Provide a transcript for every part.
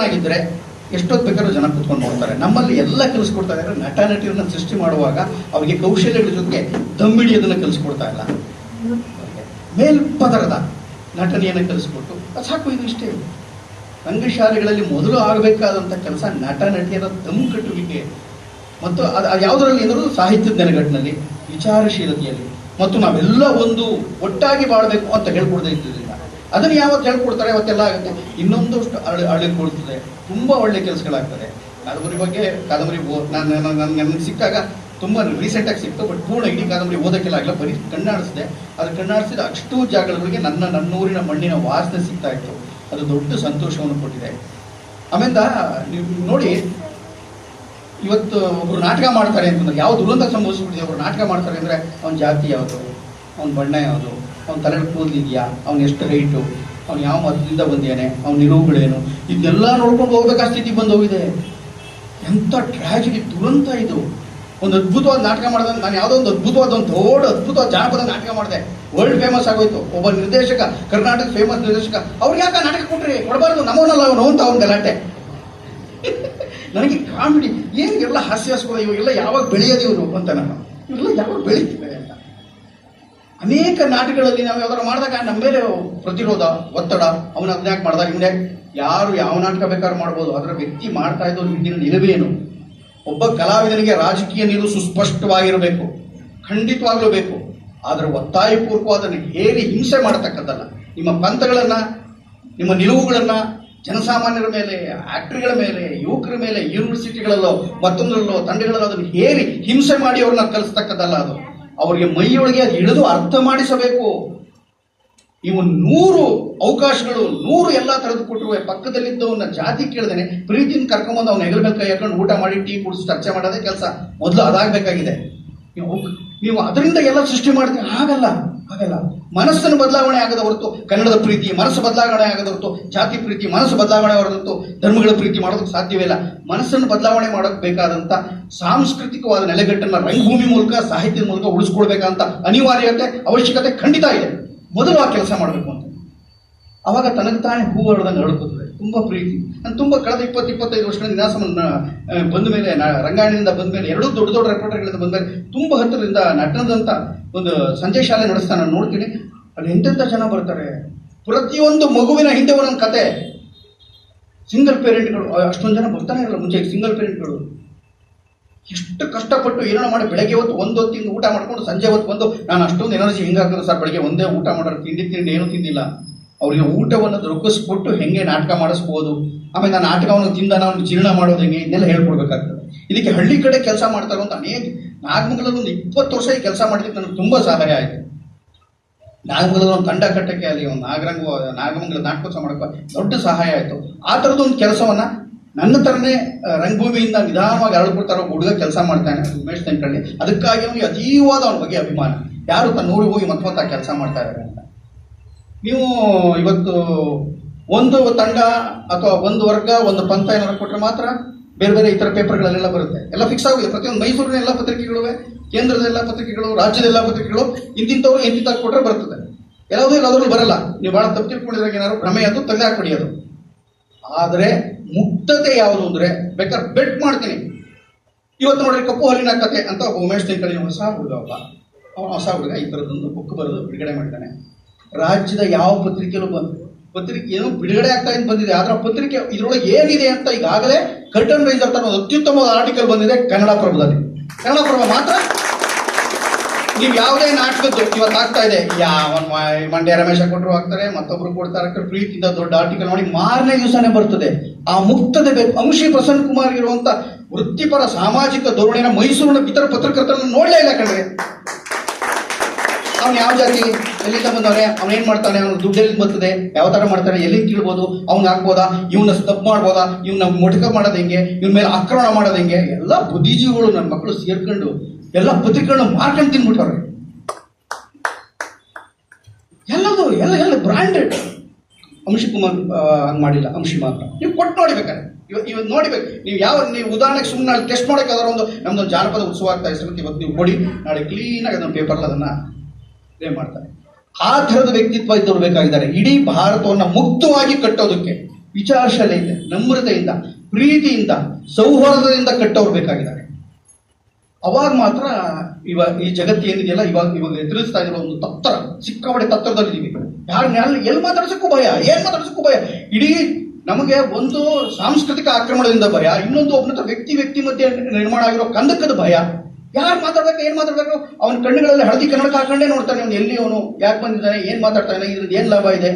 ಚೆನ್ನಾಗಿದ್ರೆ ಎಷ್ಟೊತ್ತು ಬೇಕಾದ್ರೂ ಜನ ಕುತ್ಕೊಂಡು ನೋಡ್ತಾರೆ. ನಮ್ಮಲ್ಲಿ ಎಲ್ಲ ಕಲಿಸ್ಕೊಡ್ತಾ ಇದ್ದಾರೆ. ನಟ ನಟಿಯರನ್ನ ಸೃಷ್ಟಿ ಮಾಡುವಾಗ ಅವರಿಗೆ ಕೌಶಲ್ಯಗಳ ಜೊತೆಗೆ ದಮ್ಮಿಡಿಯೋದನ್ನು ಕಲಿಸ್ಕೊಡ್ತಾ ಇಲ್ಲ. ಮೇಲ್ಪದರದ ನಟನೆಯನ್ನು ಕಲಿಸ್ಕೊಟ್ಟು ಸಾಕು, ಇದು ಇಷ್ಟೇ. ರಂಗಶಾಲೆಗಳಲ್ಲಿ ಮೊದಲು ಆಗಬೇಕಾದಂಥ ಕೆಲಸ ನಟ ನಟಿಯರ ದಮ್ ಕಟ್ಟುವಿಕೆ. ಮತ್ತು ಅದು ಯಾವುದರಲ್ಲಿ ಏನಾದರೂ ಸಾಹಿತ್ಯದ ನೆಲೆಗಟ್ಟಿನಲ್ಲಿ ವಿಚಾರಶೀಲತೆಯಲ್ಲಿ. ಮತ್ತು ನಾವೆಲ್ಲ ಒಂದು ಒಟ್ಟಾಗಿ ಬಾಳಬೇಕು ಅಂತ ಹೇಳ್ಕೊಡ್ದೇ ಇದ್ದಿದ್ದಿಲ್ಲ. ಅದನ್ನು ಯಾವತ್ತು ಹೇಳ್ಕೊಡ್ತಾರೆ ಅವತ್ತೆಲ್ಲ ಆಗುತ್ತೆ. ಇನ್ನೊಂದಷ್ಟು ಅರಳಿ ಕೊಡ್ತದೆ. ತುಂಬ ಒಳ್ಳೆ ಕೆಲಸಗಳಾಗ್ತದೆ. ಕಾದಂಬರಿ ಬಗ್ಗೆ ಕಾದಂಬರಿ ನಾನು ನಾನು ನನಗೆ ಸಿಕ್ಕಾಗ ತುಂಬ ರೀಸೆಂಟಾಗಿ ಸಿಕ್ತು ಬಟ್ ಪೂರ್ಣ ಇಡೀ ಕಾದಂಬರಿ ಓದೋಕ್ಕೆಲ್ಲ ಆಗಲ್ಲ ಬರೀ ಕಣ್ಣಾಡಿಸಿದೆ. ಅದು ಕಣ್ಣಾಡಿಸಿದ ಅಷ್ಟು ಜಾಗಗಳಿಗೆ ನನ್ನ, ನನ್ನೂರಿನ ಮಣ್ಣಿನ ವಾಸನೆ ಸಿಗ್ತಾ ಇತ್ತು. ಅದು ದೊಡ್ಡ ಸಂತೋಷವನ್ನು ಕೊಟ್ಟಿದೆ. ಆಮೇಲೆ ನೀವು ನೋಡಿ, ಇವತ್ತು ಒಬ್ರು ನಾಟಕ ಮಾಡ್ತಾರೆ ಅಂತಂದ್ರೆ ಯಾವ ದುರಂತ ಸಂಭವಿಸ್ಬಿಟ್ಟಿದೆ, ಒಬ್ರು ನಾಟಕ ಮಾಡ್ತಾರೆ ಅಂದರೆ, ಅವನ ಜಾತಿ ಯಾವುದು? ಅವನ ಬಣ್ಣ ಯಾವುದು? ಅವ್ನ ತಲೆ ಕೂದಲಿದೆಯಾ? ಅವ್ನು ಎಷ್ಟು ಹೈಟು ಅವ್ನು ಯಾವ ಮತದಿಂದ ಬಂದೇನೆ ಅವ್ನ ನಿಲುವುಗಳೇನು? ಇದೆಲ್ಲ ನೋಡ್ಕೊಂಡು ಹೋಗ್ಬೇಕಾ ಸ್ಥಿತಿ ಬಂದು ಹೋಗಿದೆ ಎಂಥ ಟ್ರಾಜಿಡಿ ದುರಂತ ಇದು. ಒಂದು ಅದ್ಭುತವಾದ ನಾಟಕ ಮಾಡಿದ ನಾನು ಯಾವುದೋ ಒಂದು ಅದ್ಭುತವಾದ, ಒಂದು ದೊಡ್ಡ ಅದ್ಭುತವಾದ ಜಾನಪದ ನಾಟಕ ಮಾಡಿದೆ. ವರ್ಲ್ಡ್ ಫೇಮಸ್ ಆಗೋಯ್ತು. ಒಬ್ಬ ನಿರ್ದೇಶಕ ಕರ್ನಾಟಕ ಫೇಮಸ್ ನಿರ್ದೇಶಕ. ಅವ್ರಿಗೆ ಯಾಕೆ ನಾಟಕ ಕೊಟ್ರಿ? ಕೊಡಬಾರ್ದು. ನಮ್ಮವನಲ್ಲ ಅವನು ಅಂತ ಅವ್ನ ಗಲಾಟೆ. ನನಗೆ ಕಾಮಿಡಿ ಏನು ಎಲ್ಲ ಹಾಸ್ಯಾಸ್ಪದ ಇವಾಗೆಲ್ಲ ಯಾವಾಗ ಬೆಳೆಯೋದು ಇವರು ಅಂತ ನಾನು. ಇವೆಲ್ಲ ಯಾವಾಗ ಅಂತ ಅನೇಕ ನಾಟಕಗಳಲ್ಲಿ ನಾವು ಯಾವ್ದಾರು ಮಾಡಿದಾಗ ನಮ್ಮ ಮೇಲೆ ಪ್ರತಿರೋಧ, ಒತ್ತಡ ಅವನ ಅದನ್ಯಾಕೆ ಮಾಡಿದಾಗ? ಹಿಂದೆ ಯಾರು ಯಾವ ನಾಟಕ ಬೇಕಾದ್ರೂ ಮಾಡ್ಬೋದು. ಅದರ ವ್ಯಕ್ತಿ ಮಾಡ್ತಾ ಇದ್ದವ್ರು ಹಿಂದಿನ ನಿಲುವೇನು ಒಬ್ಬ ಕಲಾವಿದನಿಗೆ ರಾಜಕೀಯ ನಿಲುವು ಸುಸ್ಪಷ್ಟವಾಗಿರಬೇಕು. ಖಂಡಿತವಾಗ್ಲೂ ಬೇಕು. ಆದರೆ ಒತ್ತಾಯಪೂರ್ವಕವಾದನ್ನು ಹೇರಿ ಹಿಂಸೆ ಮಾಡತಕ್ಕದ್ದಲ್ಲ ನಿಮ್ಮ ಪಂಥಗಳನ್ನ, ನಿಮ್ಮ ನಿಲುವುಗಳನ್ನ ಜನಸಾಮಾನ್ಯರ ಮೇಲೆ, ಆಕ್ಟ್ರಿಗಳ ಮೇಲೆ, ಯುವಕರ ಮೇಲೆ, ಯೂನಿವರ್ಸಿಟಿಗಳಲ್ಲೋ, ಮತ್ತೊಂದರಲ್ಲೋ ತಂಡಗಳಲ್ಲೋ ಅದನ್ನು ಹೇರಿ ಹಿಂಸೆ ಮಾಡಿ ಅವ್ರನ್ನ ಕಲಿಸ್ತಕ್ಕದ್ದಲ್ಲ ಅದು. ಅವರಿಗೆ ಮೈಯೊಳಗೆ ಅದು ಇಳಿದು ಅರ್ಥ ಮಾಡಿಸಬೇಕು. ಇವು ನೂರು ಅವಕಾಶಗಳು, ನೂರು ಎಲ್ಲ ತರದ್ದು ಕೊಟ್ಟರು ಪಕ್ಕದಲ್ಲಿದ್ದವನ್ನ ಜಾತಿ ಕೇಳ್ದೇನೆ ಪ್ರೀತಿನ ಕರ್ಕೊಂಬಂದು ಅವ್ನ ಹೆಗಲ ಹಾಕೊಂಡು ಊಟ ಮಾಡಿ, ಟೀ ಕುಡಿಸಿ ಚರ್ಚೆ ಮಾಡೋದೇ ಕೆಲಸ. ಮೊದಲು ಅದಾಗಬೇಕಾಗಿದೆ. ನೀವು ಅದರಿಂದ ಎಲ್ಲ ಸೃಷ್ಟಿ ಮಾಡ್ತೀವಿ ಆಗಲ್ಲ. ಆಗಲ್ಲ ಮನಸ್ಸನ್ನು ಬದಲಾವಣೆ ಆಗದ ಹೊರತು ಕನ್ನಡದ ಪ್ರೀತಿ, ಮನಸ್ಸು ಬದಲಾವಣೆ ಆಗದ ಹೊರತು ಜಾತಿ ಪ್ರೀತಿ, ಮನಸ್ಸು ಬದಲಾವಣೆ ಹೊರತು ಧರ್ಮಗಳ ಪ್ರೀತಿ ಮಾಡೋದಕ್ಕೆ ಸಾಧ್ಯವೇ ಇಲ್ಲ. ಮನಸ್ಸನ್ನು ಬದಲಾವಣೆ ಮಾಡೋಕ್ಕೆ ಬೇಕಾದಂಥ ಸಾಂಸ್ಕೃತಿಕವಾದ ನೆಲೆಗಟ್ಟನ್ನು ರಂಗಭೂಮಿ ಮೂಲಕ, ಸಾಹಿತ್ಯದ ಮೂಲಕ ಉಳಿಸ್ಕೊಳ್ಬೇಕಂತ ಅನಿವಾರ್ಯತೆ, ಅವಶ್ಯಕತೆ ಖಂಡಿತ ಇದೆ. ಮೊದಲು ಆ ಕೆಲಸ ಮಾಡಬೇಕು ಅಂತ. ಅವಾಗ ತನಗೆ ತಾನೇ ಹೂವು ಹೊರದಂಗೆ ಹರಡ್ಕೋತದೆ ತುಂಬ ಪ್ರೀತಿ. ನಾನು ತುಂಬ ಕಳೆದ ಇಪ್ಪತ್ತು, ಇಪ್ಪತ್ತೈದು ವರ್ಷಗಳ ನಿನಾಸಮನ್ನ ಬಂದ ಮೇಲೆ, ನಾ, ರಂಗಾಯಣದಿಂದ ಬಂದ ಮೇಲೆ, ಎರಡೂ ದೊಡ್ಡ ದೊಡ್ಡ ರೆಪೋರ್ಟರ್ಗಳಿಂದ ಬಂದ ಮೇಲೆ, ತುಂಬ ಹತ್ತಿರದಿಂದ ನಟನದಂಥ ಒಂದು ಸಂಜೆ ಶಾಲೆ ನಡೆಸ್ತಾ ನಾನು ನೋಡ್ತೀನಿ. ಅಲ್ಲಿ ಎಂತೆಂಥ ಜನ ಬರ್ತಾರೆ? ಪ್ರತಿಯೊಂದು ಮಗುವಿನ ಹಿಂದೆ ಒಂದೊಂದು ಕತೆ. ಸಿಂಗಲ್ ಪೇರೆಂಟ್ಗಳು ಅಷ್ಟೊಂದು ಜನ ಬರ್ತಾನೆ ಇರಲ್ಲ ಮುಂಚೆ ಸಿಂಗಲ್ ಪೇರೆಂಟ್ಗಳು ಎಷ್ಟು ಕಷ್ಟಪಟ್ಟು ಏನೋ ಮಾಡಿ ಬೆಳಗ್ಗೆ ಹೊತ್ತು ಒಂದು ಹೊತ್ತಿಂದ ಊಟ ಮಾಡ್ಕೊಂಡು ಸಂಜೆ ಹೊತ್ತು ಬಂದು ನಾನು ಅಷ್ಟೊಂದು ಎನರ್ಜಿ ಹಿಂಗಾಗ್ತದೆ ಸರ್, ಬೆಳಗ್ಗೆ ಒಂದೇ ಊಟ ಮಾಡೋರು ತಿಂಡಿ ತಿಂಡಿ ಏನೂ ತಿಂದಿಲ್ಲ. ಅವರಿಗೆ ಊಟವನ್ನು ದೊರಕಿಸ್ಕೊಟ್ಟು ಹೆಂಗೆ ನಾಟಕ ಮಾಡಿಸ್ಬೋದು, ಆಮೇಲೆ ನಾನು ನಾಟಕವನ್ನು ತಿಂದ ನಾವು ಜೀರ್ಣ ಮಾಡೋದು ಹೆಂಗೆ ಇದನ್ನೆಲ್ಲ ಹೇಳ್ಕೊಡ್ಬೇಕಾಗ್ತದೆ. ಇದಕ್ಕೆ ಹಳ್ಳಿ ಕಡೆ ಕೆಲಸ ಮಾಡ್ತಾ ಇರುವಂಥ ಅನೇಕ, ನಾಗಮಂಗಲದಲ್ಲಿ ಒಂದು ಇಪ್ಪತ್ತು ವರ್ಷ ಈ ಕೆಲಸ ಮಾಡಲಿಕ್ಕೆ ನನಗೆ ತುಂಬ ಸಹಾಯ ಆಯಿತು. ನಾಗಮಂಗಲದ ಒಂದು ತಂಡ ಕಟ್ಟಕ್ಕೆ ಅಲ್ಲಿ ಒಂದು ನಾಗರಂಗ, ನಾಗಮಂಗಲ ನಾಟಕೋತ್ಸವ ಮಾಡೋಕೆ ದೊಡ್ಡ ಸಹಾಯ ಆಯಿತು. ಆ ಥರದ್ದು ಒಂದು ಕೆಲಸವನ್ನ ನನ್ನ ಥರನೇ ರಂಗಭೂಮಿಯಿಂದ ನಿಧಾನವಾಗಿ ಒಬ್ಬ ಹುಡುಗ ಕೆಲಸ ಮಾಡ್ತಾನೆ, ಉಮೇಶ್ ತೆಂಕಳ್ಳಿ. ಅದಕ್ಕಾಗಿ ಅವನಿಗೆ ಅತೀವಾದ ಅವನ ಬಗ್ಗೆ ಅಭಿಮಾನ. ಯಾರು ತನ್ನ ಊರಿಗೆ ಹೋಗಿ ಮತ್ತೆ ಮತ್ತೆ ಕೆಲಸ ಮಾಡ್ತಾ ಇದ್ದಾರೆ ಅಂತ. ನೀವು ಇವತ್ತು ಒಂದು ತಂಡ ಅಥವಾ ಒಂದು ವರ್ಗ, ಒಂದು ಪಂಥ ಏನಾದ್ರು ಕೊಟ್ಟರೆ ಮಾತ್ರ ಬೇರೆ ಬೇರೆ ಇತರ ಪೇಪರ್ಗಳಲ್ಲೆಲ್ಲ ಬರುತ್ತೆ. ಎಲ್ಲ ಫಿಕ್ಸ್ ಆಗಿದೆ ಪ್ರತಿಯೊಂದು ಮೈಸೂರಿನ ಎಲ್ಲ ಪತ್ರಿಕೆಗಳು ಕೇಂದ್ರದ ಎಲ್ಲ ಪತ್ರಿಕೆಗಳು, ರಾಜ್ಯದ ಎಲ್ಲ ಪತ್ರಿಕೆಗಳು ಇಂತಿಂಥವ್ರು ಇಂತಿಂತ ಕೊಟ್ಟರೆ ಬರ್ತದೆ. ಎಲ್ಲದೂ ಎಲ್ಲಾದ್ರೂ ಬರಲ್ಲ. ನೀವು ಭಾಳ ತಪ್ಪು ತಿಳ್ಕೊಂಡಿದ್ರೆ ಏನಾದ್ರು ಭ್ರಮೆ ಅದು ತೆಗೆದಾಕ್ಬಿಡಿ ಅದು. ಆದರೆ ಮುಕ್ತತೆ ಯಾವುದು ಅಂದ್ರೆ ಬೇಕಾದ್ರೆ ಬೆಟ್ ಮಾಡ್ತೀನಿ. ಇವತ್ತು ನೋಡ್ರಿ ಕಪ್ಪು ಹಲ್ಲಿನ ಕತೆ ಅಂತ ಒಬ್ಬ ಉಮೇಶ್ ತಿಂಕಳಿ ಹೊಸ ಹುಡುಗ ಅವನು ಹೊಸ ಹುಡುಗ, ಈ ಥರದ್ದೊಂದು ಬುಕ್ ಬರೆದು ಬಿಡುಗಡೆ ಮಾಡಿದ್ದಾನೆ. ರಾಜ್ಯದ ಯಾವ ಪತ್ರಿಕೆಯಲ್ಲೂ ಬಂದು, ಪತ್ರಿಕೆ ಏನು ಬಿಡುಗಡೆ ಆಗ್ತಾ ಇದ್ದು ಬಂದಿದೆ. ಆದ್ರೆ ಪತ್ರಿಕೆ ಇದ್ರೊಳಗೆ ಏನಿದೆ ಅಂತ ಈಗಾಗಲೇ ಕರ್ಟನ್ ರೈಸ್ ಅಂತ ಒಂದು ಅತ್ಯುತ್ತಮವಾದ ಆರ್ಟಿಕಲ್ ಬಂದಿದೆ ಕನ್ನಡ ಪ್ರಭದಲ್ಲಿ. ಕನ್ನಡ ಪ್ರಭ ಮಾತ್ರ ನೀವು ಯಾವುದೇ ನಾಟಕದ್ದು ಇವತ್ತು ಆಗ್ತಾ ಇದೆ. ಯಾವ ಮಂಡ್ಯ ರಮೇಶ ಕೊಟ್ಟರು ಆಗ್ತಾರೆ ಮತ್ತೊಬ್ರು ಕೊಡ್ತಾರೆ. ಪ್ರೀತಿಯಿಂದ ದೊಡ್ಡ ಆರ್ಟಿಕಲ್ ನೋಡಿ ಮಾರನೇ ದಿವಸನೇ ಬರ್ತದೆ. ಆ ಮುಕ್ತದ ಅಂಶಿ ಪ್ರಸನ್ನ ಕುಮಾರ್ ಇರುವಂತ ವೃತ್ತಿಪರ ಸಾಮಾಜಿಕ ಧೋರಣೆನ ಮೈಸೂರಿನ ಇತರ ಪತ್ರಕರ್ತರನ್ನು ನೋಡಲೇ ಇಲ್ಲ ಕಣ್ರಿ. ಅವ್ನು ಯಾವ ಜಾತಿ, ಎಲ್ಲಿಂದ ಬಂದವನೇ, ಅವ್ನು ಏನ್ ಮಾಡ್ತಾನೆ, ಅವ್ನು ದುಡ್ಡು ಎಲ್ಲಿಂದ ಬರ್ತದೆ, ಯಾವ ಥರ ಮಾಡ್ತಾನೆ, ಎಲ್ಲಿಂದ ತಿಳ್ಬೋದು, ಅವ್ನು ಹಾಕ್ಬೋದಾ ಇವನ್ನ ತಪ್ಪು ಮಾಡ್ಬೋದಾ ಇವನ್ನ ಮೊಟಕ ಮಾಡೋದು ಹೆಂಗೆ, ಇವನ ಮೇಲೆ ಆಕ್ರಮಣ ಮಾಡೋದು ಹೆಂಗೆ, ಎಲ್ಲ ಬುದ್ಧಿಜೀವಿಗಳು ನನ್ನ ಮಕ್ಕಳು ಸೇರ್ಕೊಂಡು, ಎಲ್ಲ ಪತ್ರಿಕೆಗಳನ್ನ ಮಾರ್ಕೊಂಡು ತಿನ್ಬಿಟ್ಟವ್ರೆ. ಎಲ್ಲದು, ಎಲ್ಲ ಎಲ್ಲ ಬ್ರಾಂಡೆಡ್ ಅಂಶ ಕುಮಾರ್ ಹಂಗೆ ಮಾಡಿಲ್ಲ, ಅಂಶಿ ಮಾತ್ರ. ನೀವು ಕೊಟ್ಟು ನೋಡಿಬೇಕಾರೆ ಇವತ್ತು ಇವತ್ತು ನೋಡಿಬೇಕು. ನೀವು ಯಾವ, ನೀವು ಉದಾಹರಣೆಗೆ ಸುಮ್ಮನೆ ಟೆಸ್ಟ್ ಮಾಡೋಕ್ಕಾದ್ರೆ ಒಂದು, ನಮ್ದೊಂದು ಜಾನಪದ ಉತ್ಸವ ಆಗ್ತಾ ಇರುತ್ತೆ ಇವತ್ತು ನೀವು ನೋಡಿ ನಾಳೆ ಕ್ಲೀನಾಗಿ ಅದನ್ನು ಪೇಪರ್ಲ್ಲಿ ಅದನ್ನು. ಪ್ಲೇ ಮಾಡ್ತಾರೆ. ಆ ಥರದ ವ್ಯಕ್ತಿತ್ವ ಇದ್ದವರು ಬೇಕಾಗಿದ್ದಾರೆ. ಇಡೀ ಭಾರತವನ್ನು ಮುಕ್ತವಾಗಿ ಕಟ್ಟೋದಕ್ಕೆ ವಿಚಾರಶಾಲೆಯಿಂದ, ನಮ್ರತೆಯಿಂದ, ಪ್ರೀತಿಯಿಂದ, ಸೌಹಾರ್ದದಿಂದ ಕಟ್ಟೋರು ಬೇಕಾಗಿದ್ದಾರೆ. ಅವಾಗ ಮಾತ್ರ ಇವಾಗ ಈ ಜಗತ್ತು ಏನಿದೆಯಲ್ಲ, ಇವಾಗ ಇವಾಗ ಎದುರಿಸ್ತಾ ಇರೋ ಒಂದು ತತ್ತರ, ಸಿಕ್ಕಾಪಡೆ ತತ್ತರದಲ್ಲಿದ್ದೀವಿ ಇದೀವಿ ಯಾರು ಎಲ್ಲಿ ಮಾತಾಡ್ಸಕ್ಕೂ ಭಯ, ಏನ್ ಮಾತಾಡ್ಸಕ್ಕೂ ಭಯ. ಇಡೀ ನಮಗೆ ಒಂದು ಸಾಂಸ್ಕೃತಿಕ ಆಕ್ರಮಣದಿಂದ ಭಯ, ಇನ್ನೊಂದು ಒಬ್ಬನ ವ್ಯಕ್ತಿ ವ್ಯಕ್ತಿ ಮಧ್ಯೆ ನಿರ್ಮಾಣ ಆಗಿರೋ ಕಂದಕದ ಭಯ. ಯಾರು ಮಾತಾಡ್ಬೇಕು, ಏನ್ ಮಾತಾಡ್ಬೇಕು? ಅವನ ಕಣ್ಣುಗಳಲ್ಲಿ ಹಳದಿ ಕನ್ನಡಕ ಹಾಕೊಂಡೇ ನೋಡ್ತಾನೆ ಅವನು ಎಲ್ಲಿ ಅವನು, ಯಾಕೆ ಬಂದಿದ್ದಾನೆ, ಏನ್ ಮಾತಾಡ್ತಾನೆ ಇದ್ರಿಂದ ಏನ್ ಲಾಭ ಇದೆ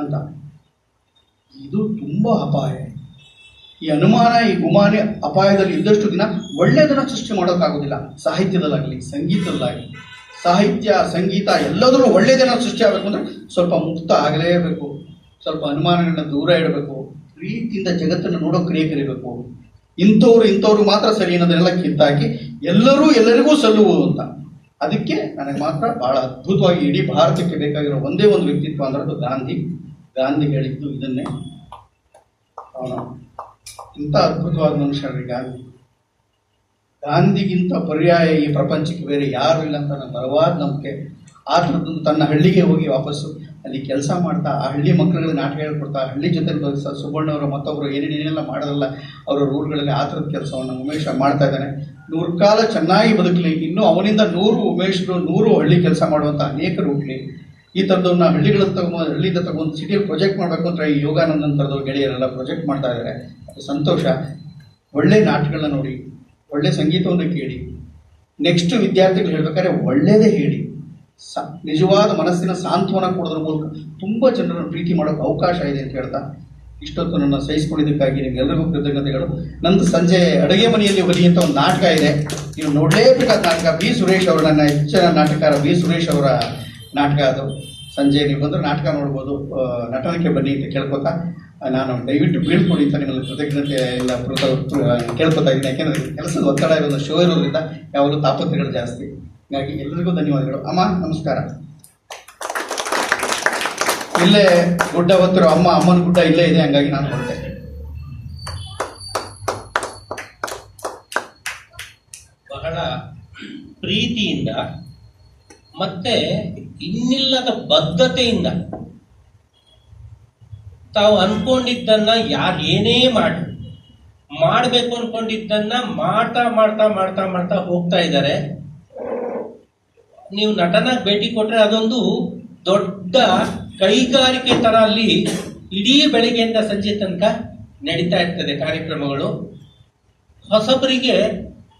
ಅಂತ. ಇದು ತುಂಬಾ ಅಪಾಯ. ಈ ಅನುಮಾನ, ಈ ಗುಮಾನೆ ಅಪಾಯದಲ್ಲಿ ಇದ್ದಷ್ಟು ದಿನ ಒಳ್ಳೆಯದನ್ನ ಸೃಷ್ಟಿ ಮಾಡೋಕ್ಕಾಗೋದಿಲ್ಲ. ಸಾಹಿತ್ಯದಲ್ಲಾಗಲಿ, ಸಂಗೀತದಲ್ಲಾಗಲಿ. ಸಾಹಿತ್ಯ, ಸಂಗೀತ ಎಲ್ಲದರೂ ಒಳ್ಳೆಯದನ್ನ ಸೃಷ್ಟಿ ಆಗಬೇಕು ಅಂದರೆ ಸ್ವಲ್ಪ ಮುಕ್ತ ಆಗಲೇಬೇಕು. ಸ್ವಲ್ಪ ಅನುಮಾನಗಳನ್ನ ದೂರ ಇಡಬೇಕು. ಪ್ರೀತಿಯಿಂದ ಜಗತ್ತನ್ನು ನೋಡೋ ಕ್ರಿಯೆ ಕಲಿಬೇಕು ಇಂಥವ್ರು ಇಂಥವ್ರು ಮಾತ್ರ ಸರಿ ಅನ್ನೋದನ್ನೆಲ್ಲ ಕಿತ್ತಾಕಿ ಎಲ್ಲರೂ ಎಲ್ಲರಿಗೂ ಸಲ್ಲುವುದು ಅಂತ. ಅದಕ್ಕೆ ನನಗೆ ಮಾತ್ರ ಬಹಳ ಅದ್ಭುತವಾಗಿ ಇಡೀ ಭಾರತಕ್ಕೆ ಬೇಕಾಗಿರೋ ಒಂದೇ ಒಂದು ವ್ಯಕ್ತಿತ್ವ ಅಂದ್ರೆ ಅದು ಗಾಂಧಿ. ಗಾಂಧಿ ಹೇಳಿದ್ದು ಇದನ್ನೇ. ಅವನು ಇಂಥ ಅದ್ಭುತವಾದ ಮನುಷ್ಯರಿ ಗಾಂಧಿ. ಗಾಂಧಿಗಿಂತ ಪರ್ಯಾಯ ಈ ಪ್ರಪಂಚಕ್ಕೆ ಬೇರೆ ಯಾರು ಇಲ್ಲ ಅಂತ ನನ್ನ ಬಲವಾದ ನಂಬಿಕೆ. ಆ ಥರದ್ದು ತನ್ನ ಹಳ್ಳಿಗೆ ಹೋಗಿ ವಾಪಸ್ಸು. ಅಲ್ಲಿ ಕೆಲಸ ಮಾಡ್ತಾ, ಆ ಹಳ್ಳಿ ಮಕ್ಕಳಿಗೆ ನಾಟಕ ಹೇಳ್ಕೊಡ್ತಾ ಹಳ್ಳಿ ಜೊತೆ ಬದುಕ್ತಾ, ಸುಬ್ಬಣ್ಣವರು ಮತ್ತೊಬ್ಬರು ಏನೇನೇನೆಲ್ಲ ಮಾಡೋದಲ್ಲ, ಅವರ ರೂಲ್ಗಳಲ್ಲಿ ಆ ಥರದ ಕೆಲಸವನ್ನು ಉಮೇಶ ಮಾಡ್ತಾ ಇದ್ದಾನೆ. ನೂರು ಕಾಲ ಚೆನ್ನಾಗಿ ಬದುಕಲಿ. ಇನ್ನೂ ಅವನಿಂದ ನೂರು ಉಮೇಶ್ರು, ನೂರು ಹಳ್ಳಿ ಕೆಲಸ ಮಾಡುವಂಥ ಅನೇಕರು ಹುಟ್ಟಲಿ ಈ ಥರದನ್ನ ಹಳ್ಳಿಗಳ ತಗೊಂಡು ಹಳ್ಳಿಯಿಂದ ತಗೊಂಡು ಸಿಟಿಯಲ್ಲಿ ಪ್ರೊಜೆಕ್ಟ್ ಮಾಡಬೇಕು ಅಂತ ಈ ಯೋಗಾನಂದನ ಗೆಳೆಯರೆಲ್ಲ ಪ್ರೊಜೆಕ್ಟ್ ಮಾಡ್ತಾ ಇದ್ದಾರೆ ಸಂತೋಷ. ಒಳ್ಳೆ ನಾಟಕಗಳನ್ನ ನೋಡಿ, ಒಳ್ಳೆ ಸಂಗೀತವನ್ನು ಕೇಳಿ. ನೆಕ್ಸ್ಟ್ ವಿದ್ಯಾರ್ಥಿಗಳು ಹೇಳ್ಬೇಕಾದ್ರೆ ಒಳ್ಳೆಯದೇ ಹೇಳಿ. ಸ, ನಿಜವಾದ ಮನಸ್ಸಿನ ಸಾಂತ್ವನ ಕೊಡೋದ್ರ ಮೂಲಕ ತುಂಬ ಜನರನ್ನು ಪ್ರೀತಿ ಮಾಡೋಕ್ಕೆ ಅವಕಾಶ ಇದೆ ಅಂತ ಹೇಳ್ತಾ. ಇಷ್ಟೊತ್ತು ನನ್ನ ಸಹಿಸ್ಕೊಂಡಿದ್ದಕ್ಕಾಗಿ ನಿಮ್ಗೆಲ್ಲರಿಗೂ ಕೃತಜ್ಞತೆಗಳು. ನಂದು ಸಂಜೆ ಅಡುಗೆ ಮನೆಯಲ್ಲಿ ಬರೆಯುವಂತ ಒಂದು ನಾಟಕ ಇದೆ. ನೀವು ನೋಡಲೇಬೇಕಾದ ನಾಟಕ ಬಿ ಸುರೇಶ್ ಅವರ ನನ್ನ ಹೆಚ್ಚಿನ ನಾಟಕಕಾರ ಬಿ ಸುರೇಶ್ ಅವರ ನಾಟಕ ಅದು. ಸಂಜೆ ನೀವು ಬಂದರೆ ನಾಟಕ ನೋಡ್ಬೋದು. ನಟನಕ್ಕೆ ಬನ್ನಿ ಅಂತ ಕೇಳ್ಕೊತಾ, ನಾನು ದಯವಿಟ್ಟು ಬೀಳ್ಕೊಡಿ ಅಂತ ನಿಮ್ಮಲ್ಲಿ ಕೃತಜ್ಞತೆ ಎಲ್ಲ ಕೃತ ಕೇಳ್ಕೊತಾ ಇದ್ದೀನಿ. ಯಾಕೆಂದರೆ ಕೆಲಸದ ಒತ್ತಡ ಇರೋದು ಶೋ ಇರೋದ್ರಿಂದ ಯಾವಾಗಲೂ ತಾಪತ್ರೆಗಳು ಜಾಸ್ತಿ. ಹಾಗಾಗಿ ಎಲ್ಲರಿಗೂ ಧನ್ಯವಾದಗಳು. ಅಮ್ಮ, ನಮಸ್ಕಾರ. ಇಲ್ಲೇ ಗುಡ್ಡ ಹೊತ್ತಿರೋ ಅಮ್ಮ, ಅಮ್ಮನ ಗುಡ್ಡ ಇಲ್ಲೇ ಇದೆ, ಹಂಗಾಗಿ ನಾನು ಹೊರಟೆ ಬಹಳ ಪ್ರೀತಿಯಿಂದ ಮತ್ತೆ ಇನ್ನಿಲ್ಲದ ಬದ್ಧತೆಯಿಂದ ತಾವು ಅನ್ಕೊಂಡಿದ್ದನ್ನ ಯಾರು ಏನೇ ಮಾಡಿ ಮಾಡಬೇಕು ಅನ್ಕೊಂಡಿದ್ದನ್ನ ಮಾಡ್ತಾ ಮಾಡ್ತಾ ಮಾಡ್ತಾ ಮಾಡ್ತಾ ಹೋಗ್ತಾ ಇದ್ದಾರೆ. ನೀವು ನಟನಾಗಿ ಭೇಟಿ ಕೊಟ್ರೆ ಅದೊಂದು ದೊಡ್ಡ ಕೈಗಾರಿಕೆ ತರ ಅಲ್ಲಿ ಇಡೀ ಬೆಳಗ್ಗೆಯಿಂದ ಸಂಜೆ ತನಕ ನಡೀತಾ ಇರ್ತದೆ ಕಾರ್ಯಕ್ರಮಗಳು. ಹೊಸಬರಿಗೆ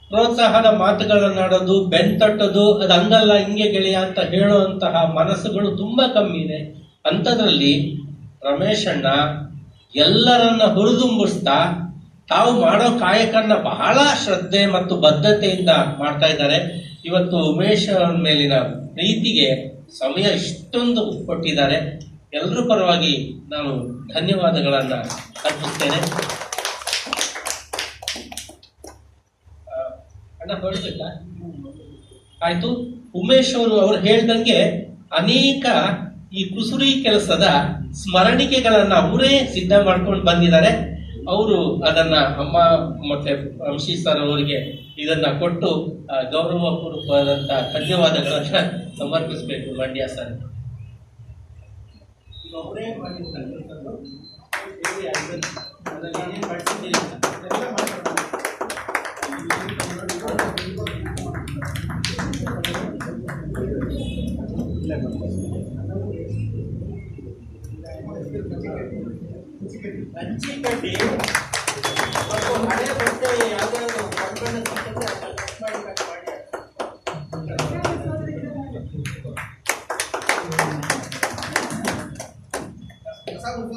ಪ್ರೋತ್ಸಾಹದ ಮಾತುಗಳನ್ನಾಡೋದು ಬೆಂತಟ್ಟೋದು ಅದು ಹಂಗಲ್ಲ, ಹಿಂಗೆ ಗೆಳೆಯ ಅಂತ ಹೇಳುವಂತಹ ಮನಸ್ಸುಗಳು ತುಂಬ ಕಮ್ಮಿ ಇದೆ. ಅಂಥದ್ರಲ್ಲಿ ರಮೇಶಣ್ಣ ಎಲ್ಲರನ್ನ ಹುರಿದುಂಬಿಸ್ತಾ ತಾವು ಮಾಡೋ ಕಾಯಕನ್ನ ಬಹಳ ಶ್ರದ್ಧೆ ಮತ್ತು ಬದ್ಧತೆಯಿಂದ ಮಾಡ್ತಾ ಇದ್ದಾರೆ. ಇವತ್ತು ಉಮೇಶ್ ಮೇಲಿನ ಪ್ರೀತಿಗೆ ಸಮಯ ಇಷ್ಟೊಂದು ಕೊಟ್ಟಿದ್ದಾರೆ ಎಲ್ಲರ ಪರವಾಗಿ ನಾನು ಧನ್ಯವಾದಗಳನ್ನು ಅರ್ಪಿಸ್ತೇನೆ. ಅಣ್ಣ ಹೊರಡ್ಬೇಕಾ ಆಯಿತು. ಉಮೇಶ್ ಅವರು, ಅವ್ರು ಹೇಳ್ದಂಗೆ ಅನೇಕ ಈ ಕುಸುರಿ ಕೆಲಸದ ಸ್ಮರಣಿಕೆಗಳನ್ನು ಅವರೇ ಸಿದ್ಧ ಮಾಡ್ಕೊಂಡು ಬಂದಿದ್ದಾರೆ. ಅವರು ಅದನ್ನು ಅಮ್ಮ ಮತ್ತು ಅಂಶಿ ಸರ್ ಅವರಿಗೆ ಇದನ್ನ ಕೊಟ್ಟು ಆ, ಗೌರವಪೂರ್ವಕವಾದಂತ ಧನ್ಯವಾದಗಳನ್ನ ಸಮರ್ಪಿಸಬೇಕು ಮಂಡ್ಯ ಸರ್. ಹೇಳಿ ಅದನ್ನ- ಅದನ್ನ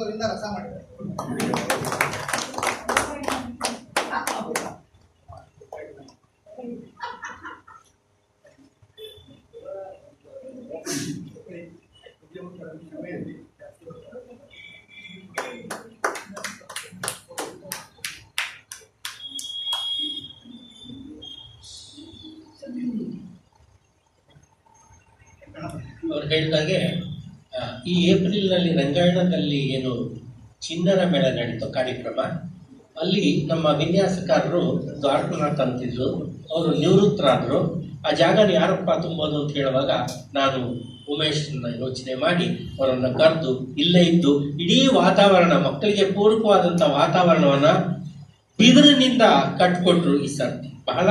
ರಸ ಹುಡುಕೋದ್ರಿಂದ ರಸ ಮಾಡಿದೆ ಅವ್ರು ಹೇಳಿದಾಗೆ ಆ, ಈ ಏಪ್ರಿಲ್ನಲ್ಲಿ ರಂಗಾಯಣದಲ್ಲಿ ಏನು ಚಿನ್ನರ ಮೇಳ ನಡೀತು ಕಾರ್ಯಕ್ರಮ, ಅಲ್ಲಿ ನಮ್ಮ ವಿನ್ಯಾಸಕಾರರು ದ್ವಾರಕನಾಥ್ ಅಂತಿದ್ರು, ಅವರು ನಿವೃತ್ತರಾದರು. ಆ ಜಾಗ ಯಾರಪ್ಪ ತುಂಬೋದು ಅಂತ ಹೇಳುವಾಗ ನಾನು ಉಮೇಶ್ನ ಯೋಚನೆ ಮಾಡಿ ಅವರನ್ನು ಕರೆದು ಇಲ್ಲೇ ಇದ್ದು ಇಡೀ ವಾತಾವರಣ, ಮಕ್ಕಳಿಗೆ ಪೂರಕವಾದಂಥ ವಾತಾವರಣವನ್ನು ಬಿದಿರಿನಿಂದ ಕಟ್ಕೊಟ್ರು ಈ ಸರ್ತಿ. ಬಹಳ,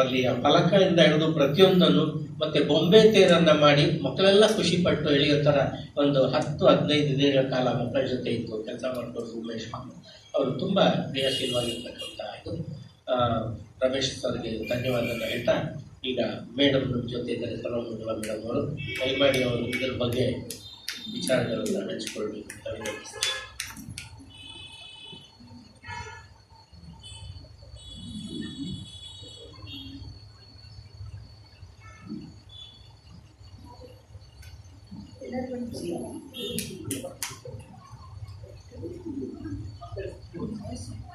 ಅಲ್ಲಿ ಫಲಕದಿಂದ ಹಿಡಿದು ಪ್ರತಿಯೊಂದನ್ನು ಮತ್ತೆ ಬೊಂಬೆ ತೇರನ್ನು ಮಾಡಿ ಮಕ್ಕಳೆಲ್ಲ ಖುಷಿ ಪಟ್ಟು ಎಳೆಯೋ ತರ ಒಂದು ಹತ್ತು, ಹದಿನೈದು ದಿನಗಳ ಕಾಲ ಮಕ್ಕಳ ಜೊತೆ ಇತ್ತು ಕೆಲಸ ಮಾಡಿಕೊಂಡು ಉಮೇಶ್ ಅವರು ತುಂಬಾ ಕ್ರಿಯಾಶೀಲವಾಗಿರ್ತಕ್ಕಂಥ ಇದು ರಮೇಶ್ ಸರ್ಗೆ ಧನ್ಯವಾದ ಹೇಳ್ತಾ, ಈಗ ಮೇಡಮ್ ಜೊತೆ ಇದ್ದಾರೆ ಸರ್ವಮಂಗಲ ಮೇಡಮ್ ಅವರು. ದಯಮಾಡಿ ಅವರು ಇದರ ಬಗ್ಗೆ ವಿಚಾರಗಳನ್ನು ಹಂಚಿಕೊಳ್ಬೇಕು ವಿನಂತಿಸ್ತೀನಿ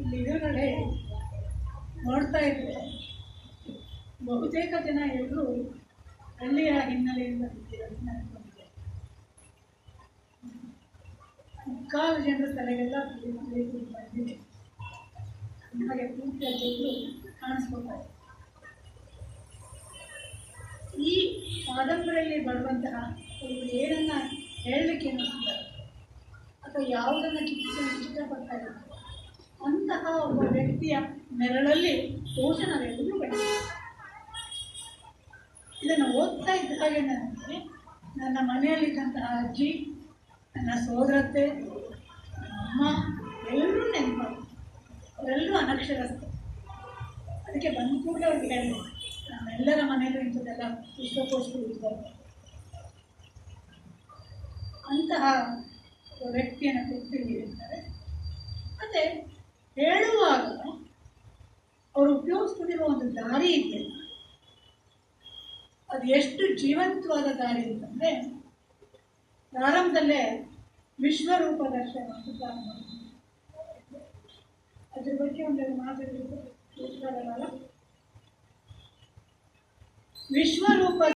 ಇಲ್ಲಿ ಎದುರುಗಡೆ ನೋಡ್ತಾ ಇದ್ರೆ ಬಹುತೇಕ ಜನ ಎಲ್ಲರೂ ಹಳ್ಳಿಯ ಹಿನ್ನೆಲೆಯಿಂದ ಬಂದಿರೋದು ನನಗೆ ಬಂದಿದೆ ಮುಕ್ಕಾಲು ಜನರ ತಲೆಗೆಲ್ಲ ಬಂದಿದೆ ಹಾಗೆ ಪೂರ್ತಿಯ ಜನರು ಕಾಣಿಸ್ಕೊತಾ ಇದೆ. ಈ ಕಾದಂಬರಿಯಲ್ಲಿ ಬರುವಂತಹ ಏನನ್ನ ಹೇಳಲಿಕ್ಕೆ ಅನ್ನಿಸ್ತಾರೆ ಅಥವಾ ಯಾವುದನ್ನ ಚಿಕಿತ್ಸೆ ಇಷ್ಟಪಡ್ತಾ ಇದ್ದಾರೆ? ಅಂತಹ ಒಬ್ಬ ವ್ಯಕ್ತಿಯ ನೆರಳಲ್ಲಿ ನಾವೆಲ್ಲರೂ ಬೆಳೆದಿದ್ದೇವೆ ಇದನ್ನು ಓದ್ತಾ ಇದ್ದ ಹಾಗೆ ನನಗೆ ನನ್ನ ಮನೆಯಲ್ಲಿದ್ದಂತಹ ಅಜ್ಜಿ, ನನ್ನ ಸೋದರತ್ತೆ, ಅಮ್ಮ, ಎಲ್ಲರೂ ನೆನಪು ಅವರೆಲ್ಲರೂ ಅನಕ್ಷರಸ್ಥ ಅದಕ್ಕೆ ಬಂದ ಕೂಡಲೇ ಅವ್ರಿಗೆ ಹೇಳಿದೆ ನಮ್ಮೆಲ್ಲರ ಮನೆಯಲ್ಲೂ ಇಂಥದ್ದೆಲ್ಲ ವಿಶ್ವಕೋಶಗಳು ಇದ್ದಾರೆ ಅಂತಹ ವ್ಯಕ್ತಿಯನ್ನು ಕುರಿತಿದ್ದಾರೆ ಮತ್ತೆ ಹೇಳುವಾಗ ಅವರು ಉಪಯೋಗಿಸ್ಕೊಂಡಿರುವ ಒಂದು ದಾರಿ ಇದೆ. ಅದು ಎಷ್ಟು ಜೀವಂತವಾದ ದಾರಿ ಅಂತಂದ್ರೆ ಪ್ರಾರಂಭದಲ್ಲೇ ವಿಶ್ವರೂಪ ದರ್ಶನ ಪ್ರಾರಂಭ. ಅದ್ರ ಬಗ್ಗೆ ಒಂದೆರಡು ಮಾತಾಡಿದ್ರು ವಿಶ್ವರೂಪ